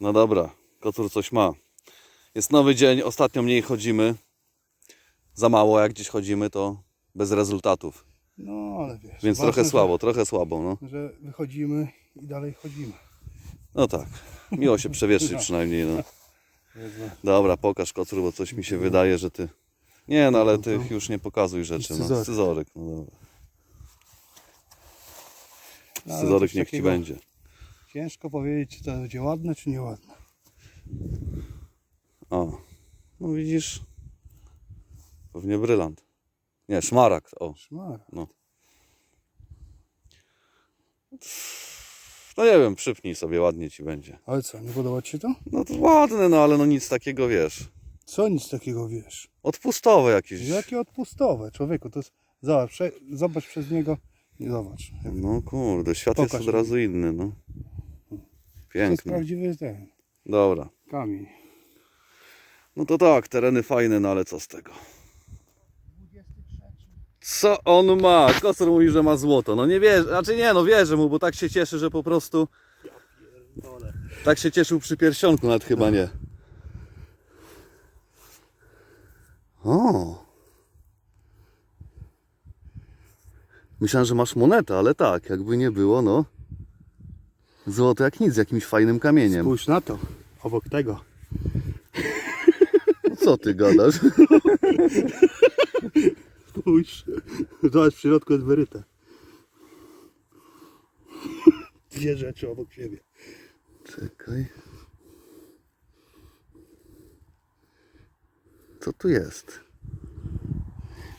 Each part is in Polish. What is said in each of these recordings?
No dobra, kocur coś ma. Jest nowy dzień, ostatnio mniej chodzimy. Za mało, jak gdzieś chodzimy, to bez rezultatów. No ale wiesz. Więc ważne, trochę słabo, trochę słabo, no. Że, że wychodzimy i dalej chodzimy. No tak. Miło się przewietrzyć przynajmniej, no. Dobra, pokaż kocur, bo coś mi się wydaje, że ty... Nie, no ale ty już nie pokazuj rzeczy, no. Scyzoryk. Scyzoryk, no dobra. No, Scyzoryk niech ci będzie. Ciężko powiedzieć, czy to będzie ładne, czy nieładne. O, no widzisz? Pewnie brylant. Nie, szmaragd, o. Szmar. No nie wiem, przypnij sobie, ładnie ci będzie. Ale co, nie podoba ci się to? No to ładne, no ale no nic takiego, wiesz. Co nic takiego wiesz? Odpustowe jakieś. Jakie odpustowe, człowieku, to jest... Zobacz, prze... zobacz przez niego. Nie zobacz. No kurde, świat Pokaż jest mi. od razu inny, no. Jest Piękny. prawdziwy ten Dobra. kamień. No to tak, tereny fajne, no ale co z tego? Co on ma? Kosor mówi, że ma złoto. No nie wierzę, znaczy nie, no wierzę mu, bo tak się cieszy, że po prostu... Tak się cieszył przy pierścionku, nawet chyba nie. O. Myślałem, że masz monetę, ale tak, jakby nie było, no. Złoto jak nic, z jakimś fajnym kamieniem. Spójrz na to, obok tego. Co ty gadasz? Spójrz. Zobacz, w środku jest wyryte. Dwie rzeczy obok siebie. Czekaj. Co tu jest?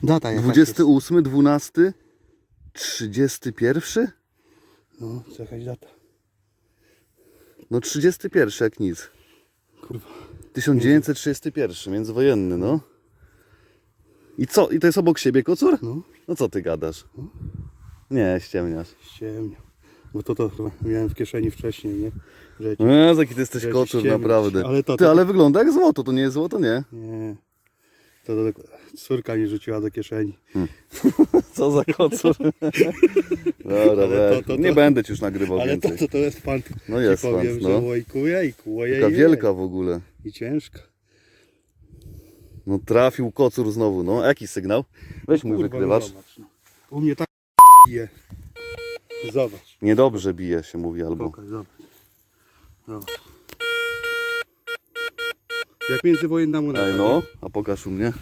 Data jakaś 28, 12, 31? Jest. No, co jakaś data. No 31 jak nic. Kurwa. 1931, międzywojenny, no. I co? I to jest obok siebie kocur? No, No co ty gadasz? Nie, ściemniasz. ściemniał. Bo to to chyba miałem w kieszeni wcześniej, nie? Że. No jaki ty jesteś kocur, ściemniać. naprawdę. Ale to- Ty, to- ale wygląda jak złoto, to nie jest złoto, nie? Nie. To, to, córka mi rzuciła do kieszeni. Co za kocur. Dobra, Ale to- weź. to- nie to- będę ci już nagrywał Ale więcej. to, to, to jest pan. No jest powiem, pan, że no. łojkuje i kłuje Taka i wielka w ogóle. I ciężka. No trafił kocur znowu, no. Jaki sygnał? Weź mój Kurwa, wykrywacz. no zobacz, no. U mnie tak je. Zobacz. Niedobrze bije się mówi albo. Pokaż, zobacz. Zobacz. Jak międzywojenna moneta. Ej no, a pokaż u mnie.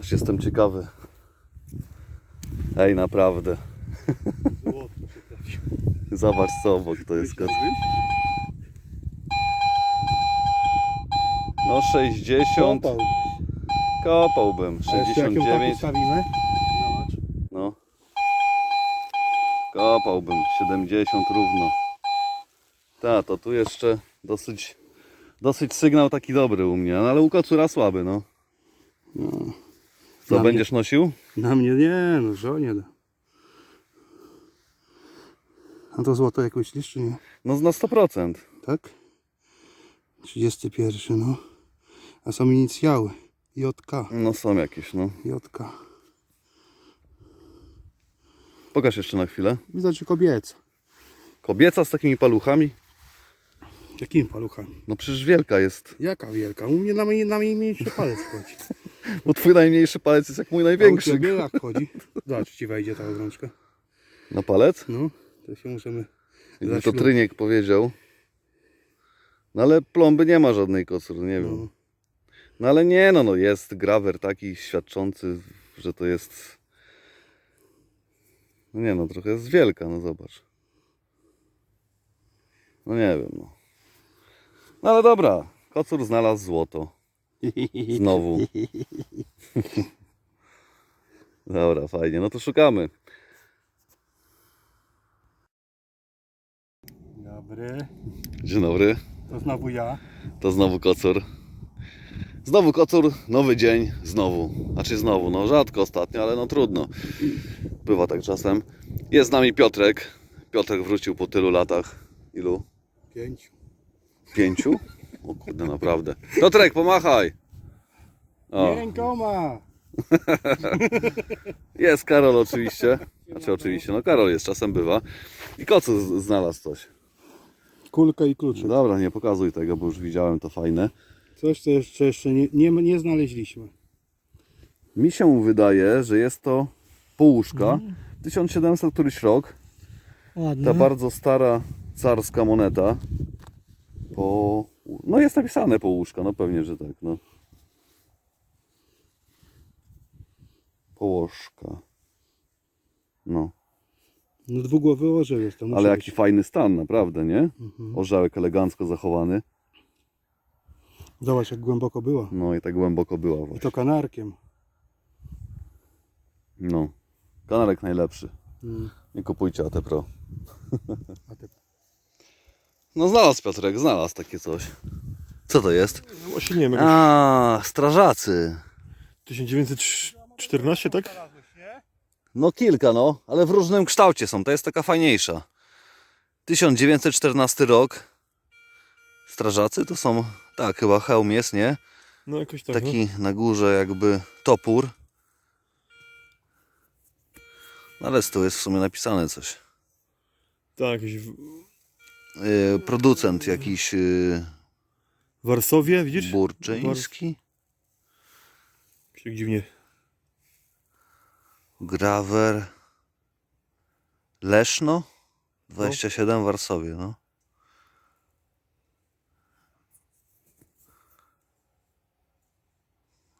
Aż jestem ciekawy. Ej, naprawdę. Zobacz co obok to jest kocur. No 60. Kopał. Kopałbym. A jeszcze jak ją tak 69. ustawimy? Zobacz. No. Kopałbym 70 równo. Ta, to tu jeszcze dosyć, dosyć sygnał taki dobry u mnie, no, ale u kocura słaby, no. No. Co, mnie- będziesz nosił? Na mnie nie, no żonie da. A to złoto jak myślisz, czy nie? No na 100%. Tak? 31, no. A są inicjały. JK. No są jakieś, no. JK. Pokaż jeszcze na chwilę. Widać, kobieca. Kobieca z takimi paluchami? Jakimi paluchami? No przecież wielka jest. Jaka wielka? U mnie na, mniej- na mniejszy palec chodzi. Bo twój najmniejszy palec jest jak mój A u największy. jak chodzi? Zobacz, ci wejdzie ta obrączka. Na palec? No, to się możemy... Jakby to Tryniek powiedział. No ale plomby nie ma żadnej kocur, nie wiem. No. No ale nie, no, no jest grawer taki świadczący, że to jest... No nie no, trochę jest wielka, no zobacz. No nie wiem, no. No ale dobra, kocur znalazł złoto. Znowu. Dobra, fajnie, no to szukamy. Dobry. Dzień dobry, To znowu ja. to znowu kocur. Znowu kocur, nowy dzień, znowu. Znaczy znowu, no rzadko ostatnio, ale no trudno. Bywa tak czasem. Jest z nami Piotrek. Piotrek wrócił po tylu latach. Ilu? Pięciu. Pięciu? O kurde, naprawdę. Piotrek, pomachaj! O, Rękoma! jest Karol oczywiście. Znaczy oczywiście, no Karol jest, czasem bywa. I kocur z- znalazł coś. kulkę i kluczyk. Dobra, nie pokazuj tego, bo już widziałem to fajne. Coś, co jeszcze, jeszcze nie, nie, nie znaleźliśmy. Mi się wydaje, że jest to połuszka. Mhm. 1700 któryś rok. Ta bardzo stara carska moneta. Po... No jest napisane połuszka, no pewnie, że tak. No. Położka. No, No dwugłowy orzeł jest to. ale jaki fajny stan, naprawdę, nie? Mhm. Orzełek elegancko zachowany. Zobacz jak głęboko była. No i tak głęboko była I właśnie. to kanarkiem. No. Kanarek najlepszy. Mm. Nie kupujcie AT Pro. A te... No znalazł Piotrek, znalazł takie coś. Co to jest? No Właśnie nie wiem, jakoś A, strażacy. 1914, tak? No kilka, no, ale w różnym kształcie są. To jest taka fajniejsza. 1914 rok. Strażacy to są, tak, chyba hełm jest, nie? No jakoś tak. Taki na górze jakby topór. No ale z tyłu jest w sumie napisane coś. No. Tak, jakiś w Yy, producent jakiś yy, Warszawie, widzisz? burczyński. Jakoś tak dziwnie. Grawer. Leszno. 27 w Warszawie, no.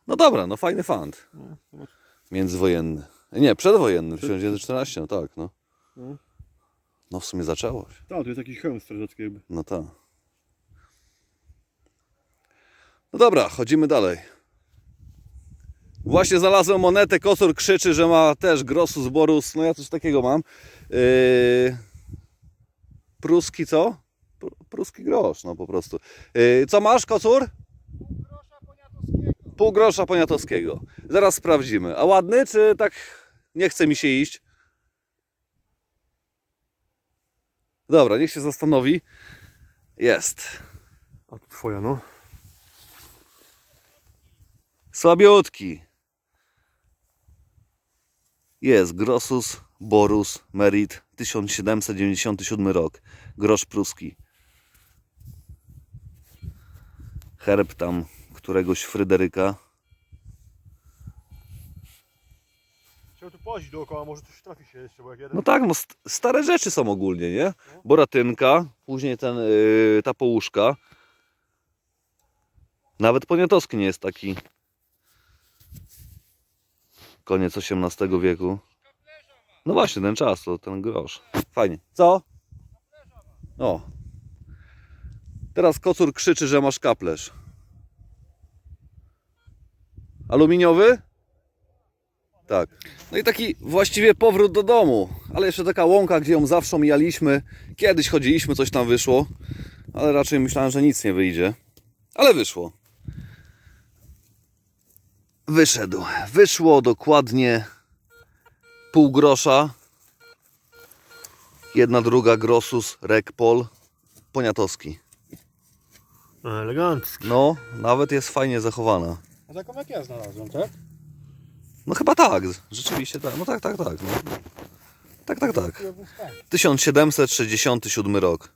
No dobra, no fajny fant. No. Międzywojenny. Nie, przedwojenny, 1914, no tak, no. No. No w sumie zaczęło się. Tak, to jest jakiś hełm strażacki jakby. No tak. No dobra, chodzimy dalej. Właśnie znalazłem monetę, kosur krzyczy, że ma też grosus, borus, no ja coś takiego mam. Yy... Pruski co? Pr- Pruski grosz, no po prostu. Yy, co masz, kocur? Pół grosza poniatowskiego. Zaraz sprawdzimy. A ładny, czy tak nie chce mi się iść? Dobra, niech się zastanowi. Jest. A to twoja, no. Słabiutki. Jest Grossus, Borus, Merit, 1797 rok. Grosz pruski. Herb tam któregoś Fryderyka. Chciałem tu połazić dookoła, może coś trafi się jeszcze, bo jak jeden... No tak, no st- stare rzeczy są ogólnie, nie? Boratynka, później ten, yy, ta połuszka. Nawet poniatowski nie jest taki. Koniec XVIII wieku. No właśnie, ten czas, to ten grosz. Fajnie. Co? O. Teraz kocur krzyczy, że masz kaplerz. Aluminiowy? Tak. No i taki właściwie powrót do domu, ale jeszcze taka łąka, gdzie ją zawsze mijaliśmy. Kiedyś chodziliśmy, coś tam wyszło, ale raczej myślałem, że nic nie wyjdzie. Ale wyszło. Wyszedł. Wyszło dokładnie pół grosza. Jedna druga Grossus Rekpol Poniatowski. Elegancki. No, nawet jest fajnie zachowana. A taką jak ja znalazłem, tak? No chyba tak, rzeczywiście tak. No tak, tak, tak. No. Tak, tak, tak. 1767 rok.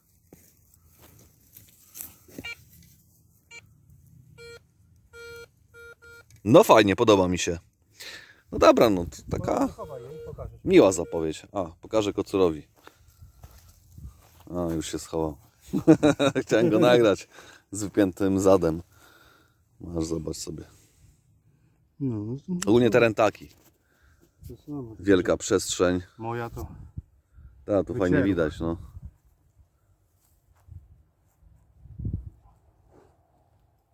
No fajnie, podoba mi się. No dobra, no to taka miła zapowiedź. A, pokażę kocurowi. A, już się schował. Chciałem go nagrać z wypiętym zadem. Masz, zobacz sobie. No, Ogólnie teren taki. to samo. Wielka przestrzeń. Moja to. Tak, tu fajnie widać, no.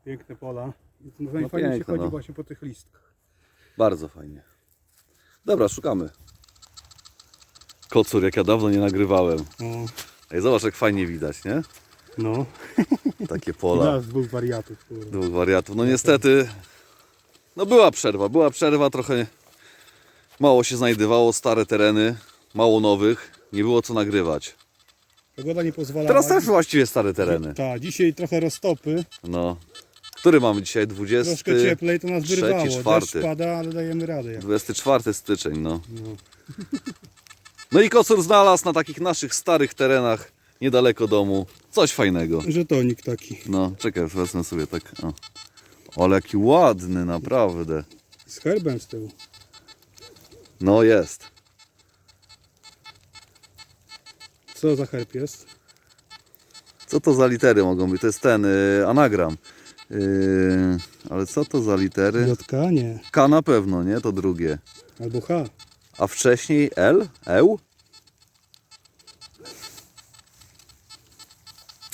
Piękne pola. I to No Najfajniej się piękne, chodzi no. właśnie po tych listkach. Bardzo fajnie. Dobra, szukamy. Kocur, jak ja dawno nie nagrywałem. No, Ej, zobacz, jak fajnie widać, nie? no. Takie pola. Nas dwóch wariatów. Dwóch wariatów. No niestety, no była przerwa, była przerwa, trochę mało się znajdywało, stare tereny, mało nowych, nie było co nagrywać. Pogoda nie pozwala. Teraz też właściwie stare tereny. Tak, dzisiaj trochę roztopy. No. Który mamy dzisiaj? 20... Troszkę cieplej to nas wyrwało. czwarty. Deszcz pada, ale dajemy radę. Jak. 24 styczeń, no. No. No i kocur znalazł na takich naszych starych terenach, niedaleko domu, Coś fajnego. Żetonik taki. No, czekaj, wezmę sobie tak. O. Ale jaki ładny, naprawdę. Z herbem z tyłu. No jest. Co za herb jest? Co to za litery mogą być? To jest ten y, anagram. Y, ale co to za litery? Jotka? Nie. K na pewno, nie? To drugie. Albo H. A wcześniej L? Eł?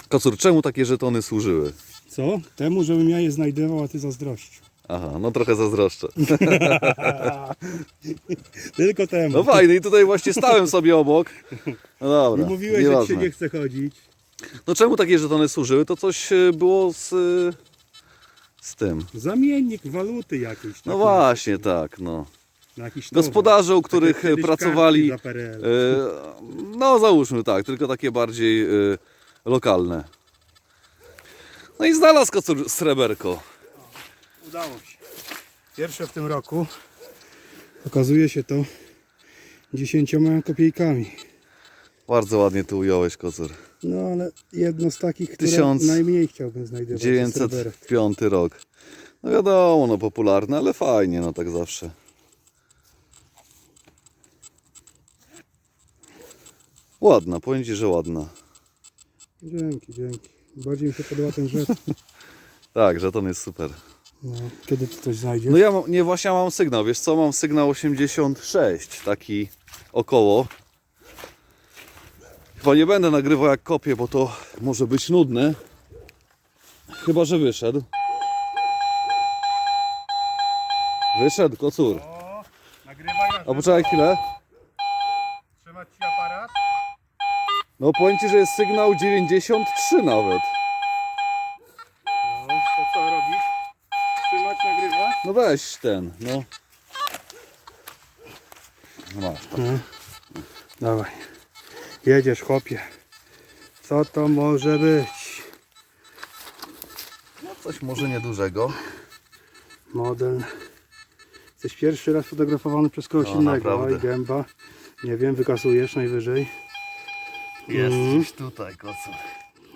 Kocur, czemu takie żetony służyły? Co? Temu, żebym ja je znajdował, a ty zazdrościł. Aha, no trochę zazdroszczę. Tylko temu. No fajny i tutaj właśnie stałem sobie obok. No dobra, I mówiłeś, że ci nieważne. się nie chce chodzić. No czemu takie żetony służyły? To coś y, było z, y, z tym. Zamiennik waluty jakiejś. No takiej, właśnie, tak, no. Na jakiś towar. Gospodarze, u których kiedyś pracowali, PRL. y, no załóżmy tak, tylko takie bardziej y, lokalne. No i znalazł kocur sreberko. Udało się. Pierwsze w tym roku. Okazuje się to dziesięcioma kopiejkami. Bardzo ładnie tu ująłeś kocur. No ale jedno z takich, które Tysiąc najmniej chciałbym znajdować. to jest sreberek. 905 rok. No wiadomo, no popularne, ale fajnie, no tak zawsze. Ładna, powiem Ci, że ładna. Dzięki, dzięki. Bardziej mi się podoba ten rzecz. Tak, że to jest super. No, kiedy ty coś znajdziesz? No ja mam, nie właśnie mam sygnał, wiesz co, mam sygnał 86, taki około. Chyba nie będę nagrywał jak kopię, bo to może być nudne. Chyba, że wyszedł. Wyszedł, kocur. O, nagrywaj A poczekaj chwilę. Trzymać ci aparat. No powiem Ci, że jest sygnał 93 nawet. No, to co robisz? Trzymać, nagrywać? No weź ten, no. No masz tak. Dawaj. Jedziesz, chłopie. Co to może być? No coś może niedużego. Model. Jesteś pierwszy raz fotografowany przez kogoś No, innego. naprawdę. Oj, gęba. Nie wiem, wykasujesz najwyżej. Jest gdzieś tutaj, kocur.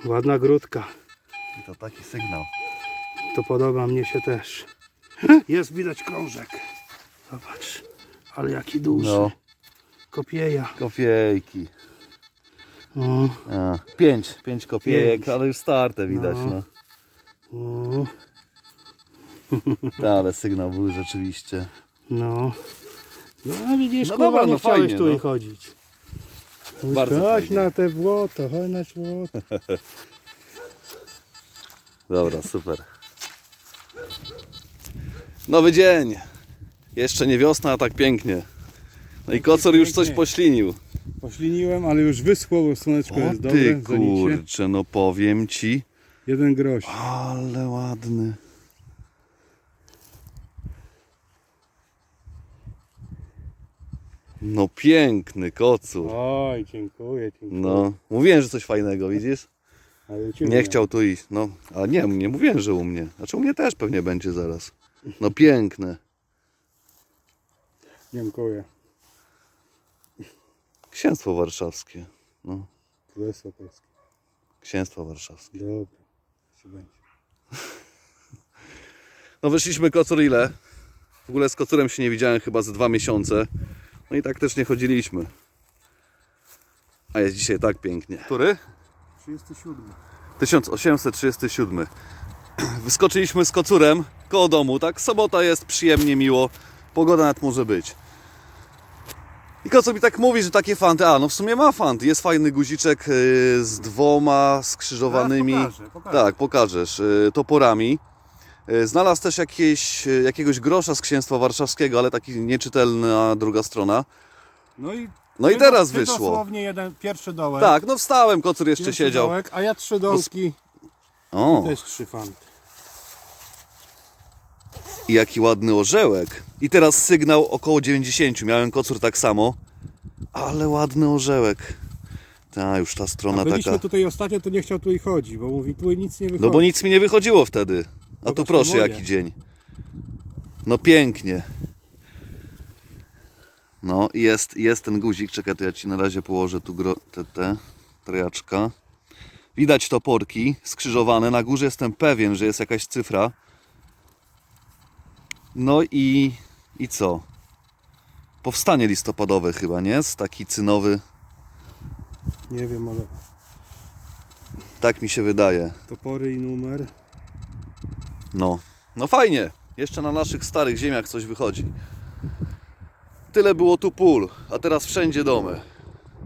Ładna grudka. I to taki sygnał. To podoba mnie się też. Jest widać krążek. Zobacz. Ale jaki duży. No, Kopieja. kopiejki. O, A, pięć, pięć kopiejek, Pięć. ale już starte widać, No. no. o, Ale sygnał był rzeczywiście. no. No a widzisz, No kurwa, dobra, nie no chciałeś fajnie, tu no. chodzić. Bardzo Chodź fajnie. na te błoto, chodź na błoto. Dobra, super. Nowy dzień. Jeszcze nie wiosna, a tak pięknie. No i kocor już coś poślinił. Pośliniłem, ale już wyschło, bo słoneczko O jest dobre. ty kurczę, no powiem ci. Jeden grosz. Ale ładny. No piękny kocur. Oj, dziękuję, dziękuję. No, mówiłem, że coś fajnego, widzisz? Ale Nie chciał tu iść. No, a nie, nie mówiłem, że u mnie. Znaczy u mnie też pewnie będzie zaraz. No piękne. Dziękuję. Księstwo warszawskie. No, Królestwo Polskie. księstwo warszawskie. Dobra. się będzie. No wyszliśmy kocur ile? W ogóle z kocurem się nie widziałem chyba ze dwa miesiące. No i tak też nie chodziliśmy. A jest dzisiaj tak pięknie. Który? 37. 1837. Wyskoczyliśmy z kocurem koło domu, tak? Sobota jest przyjemnie, miło. Pogoda nawet może być. I kocur mi tak mówi, że takie fanty. A, no w sumie ma fanty. Jest fajny guziczek yy, z dwoma skrzyżowanymi. Zaraz pokażę, pokażę. Tak, pokażesz. yy, Toporami. Yy, Znalazł też jakieś, yy, jakiegoś grosza z księstwa warszawskiego, ale taki nieczytelna druga strona. No i, No i teraz wyszło. dosłownie jeden, pierwszy dołek. Tak, no wstałem, kocur jeszcze pierwszy siedział. Dołek, a ja trzy dołki. O. Też trzy fanty. I jaki ładny orzełek. I teraz sygnał około 90. Miałem kocur tak samo. Ale ładny orzełek. Ta, już ta strona Byliśmy taka. tutaj ostatnio, to nie chciał tu i chodzić, bo mówi, tu nic nie wychodzi. No bo nic mi nie wychodziło wtedy. A tu to proszę, jaki dzień. No pięknie. No i jest, jest ten guzik. Czekaj, to ja ci na razie położę tu gro, te, te trojaczka. Widać toporki skrzyżowane. Na górze jestem pewien, że jest jakaś cyfra. No i, i co? Powstanie listopadowe chyba, nie? Jest taki cynowy. Nie wiem, ale Tak mi się wydaje. topory i numer. No. No fajnie. Jeszcze na naszych starych ziemiach coś wychodzi. Tyle było tu pól, a teraz wszędzie domy.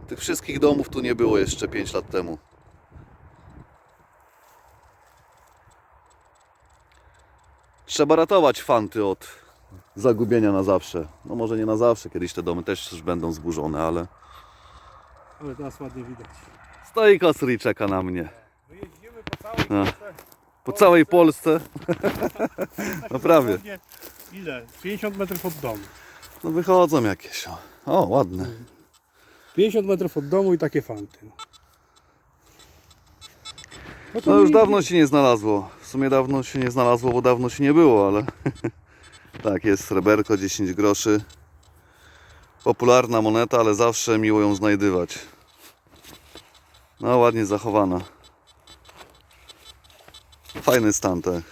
Tych wszystkich domów tu nie było jeszcze 5 lat temu. Trzeba ratować fanty od zagubienia na zawsze. No może nie na zawsze, kiedyś te domy też już będą zburzone, ale Ale teraz ładnie widać. stoi kosry i czeka na mnie. My jeździmy po całej No. Po całej Polsce. No prawie. Ile? 50 metrów od domu. No wychodzą jakieś. O, o ładne. 50 metrów od domu i takie fanty. No to No już dawno się nie znalazło. W sumie dawno się nie znalazło, bo dawno się nie było, ale tak, jest sreberko 10 groszy. Popularna moneta, ale zawsze miło ją znajdywać. No ładnie zachowana. Fajny stan, tak.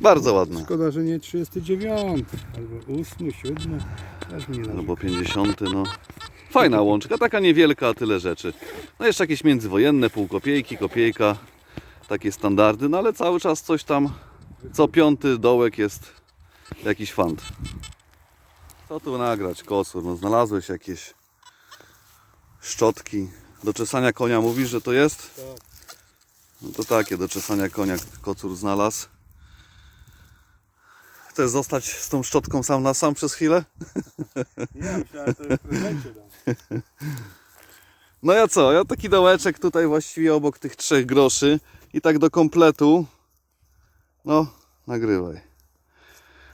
Bardzo ładny. Szkoda, że nie 39, albo 8, 7. Też. Albo 50, no. Fajna łączka, taka niewielka, a tyle rzeczy. No jeszcze jakieś międzywojenne, pół kopiejki, kopiejka, takie standardy, no ale cały czas coś tam, co piąty dołek jest jakiś fant. Co tu nagrać, kosur? No znalazłeś jakieś szczotki do czesania konia, mówisz, że to jest? Tak. No to takie do czesania konia kocur znalazł. Chcesz zostać z tą szczotką sam na sam przez chwilę? Nie, myślałem, że prezencie dam. No ja co? Ja taki dołeczek tutaj właściwie obok tych trzech groszy i tak do kompletu. No, nagrywaj.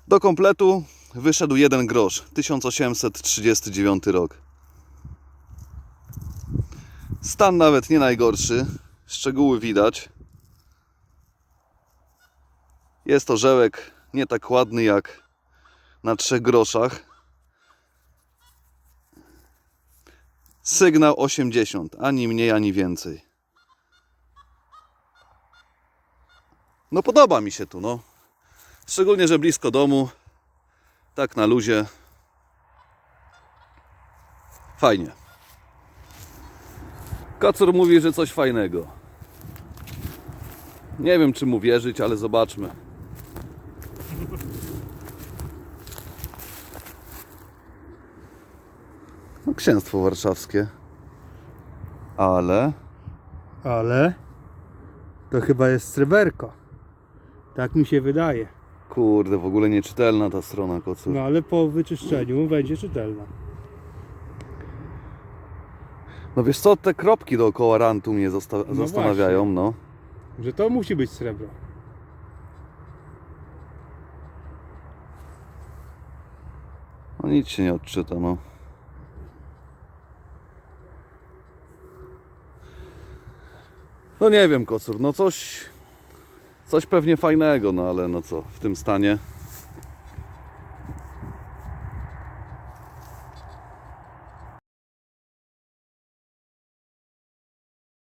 Do kompletu wyszedł jeden grosz. 1839 rok. Stan nawet nie najgorszy. Szczegóły widać. Jest orzełek nie tak ładny jak na trzech groszach. Sygnał 80, ani mniej, ani więcej. No podoba mi się tu, no. Szczególnie, że blisko domu. Tak na luzie. Fajnie. Kacur mówi, że coś fajnego. Nie wiem, czy mu wierzyć, ale zobaczmy. No, księstwo warszawskie. Ale Ale to chyba jest sreberko. Tak mi się wydaje. Kurde, w ogóle nieczytelna ta strona kocu. No ale po wyczyszczeniu będzie czytelna. No wiesz co, te kropki dookoła rantu mnie zosta- No zastanawiają, no. Że to musi być srebro. No nic się nie odczyta, no. No nie wiem, kocur, no coś... Coś pewnie fajnego, no ale no co, w tym stanie...